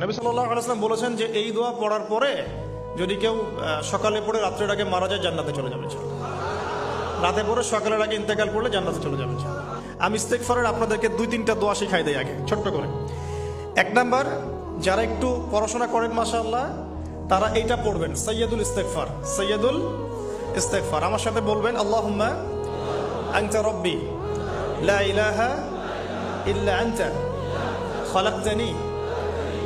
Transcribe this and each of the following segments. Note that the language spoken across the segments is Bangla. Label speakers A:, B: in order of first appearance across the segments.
A: নবী সাল্লাম বলেছেন যে এই দোয়া পড়ার পরে যদি কেউ সকালে পড়ে রাত্রেটাকে মারা যায়, জান্নাতে চলে যাবে রাতে পরে সকালের আগে ইন্তেকাল করলে জান্নাতে চলে যাবে আমি ইস্তেকফারের আপনাদেরকে দুই তিনটা দোয়া শিখাই দেয় আগে, ছোট্ট করে। এক নাম্বার, যারা একটু পড়াশোনা করেন মাশাল্লাহ তারা এইটা পড়বেন সৈয়দুল ইস্তেকফার সৈয়দুল ইস্তেকফার আমার সাথে বলবেন আল্লাহ আংতা রব্বি লা ইলাহা ইল্লা আংতা খলাক্তানি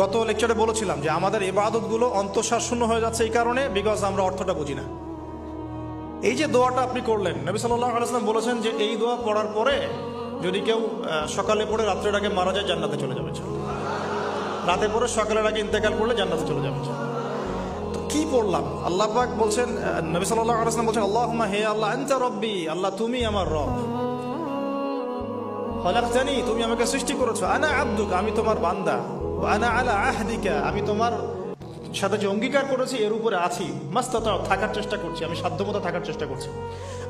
A: গত লেকচারে বলেছিলাম যে আমাদের ইবাদতগুলো অন্তঃসার হয়ে যাচ্ছে এই কারণে বিকজ আমরা অর্থটা বুঝি না। এই যে দোয়াটা আপনি করলেন, নবী সাল্লাহ বলেছেন যে এই দোয়া পড়ার পরে যদি কেউ সকালে পড়ে রাত্রের আগে মারা যায়, জান্নাতে চলে যাবে রাতে পরে সকালের আগে ইন্তেকাল করলে জান্নাতে চলে যাবে তো কি পড়লাম? আল্লাহ পাক বলছেন নবী সাল্লাহ আলাইসলাম বলছেন আল্লাহ হে আল্লাহ, আনতা রব্বি, আল্লাহ তুমি আমার রব। হলাক জানি তুমি আমাকে সৃষ্টি করেছ। আনা আব্দুক, আমি তোমার বান্দা। আমি তোমার সাথে যে অঙ্গীকার করেছি, এর উপরে আছি। মাস্তাত থাকার চেষ্টা করছি, আমি সাধ্যমতো থাকার চেষ্টা করছি।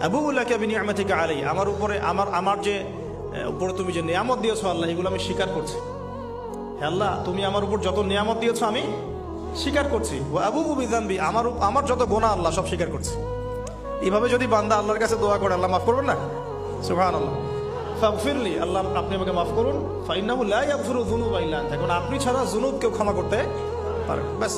A: আবু উল্লাহকে বিনি আমা থেকে আলাই আমার উপরে, আমার আমার যে উপরে তুমি যে নিয়ামত দিয়েছ আল্লাহ, এগুলো আমি স্বীকার করছি। হে আল্লাহ, তুমি আমার উপর যত নিয়ামত দিয়েছ, আমি স্বীকার করছি। ও আবু বিধানবি আমার আমার যত গোনা আল্লাহ, সব স্বীকার করছি। এইভাবে যদি বান্দা আল্লাহর কাছে দোয়া করে, আল্লাহ মাফ করবেন না? সুহান আল্লাহ ফাগফিরলি, আল্লাহ আপনি আমাকে মাফ করুন। ফাইন্নাহু লা ইয়াগফিরু যুনুবা ইল্লা আপনি ছাড়া জুনুব কেউ ক্ষমা করতে পারেন ব্যাস।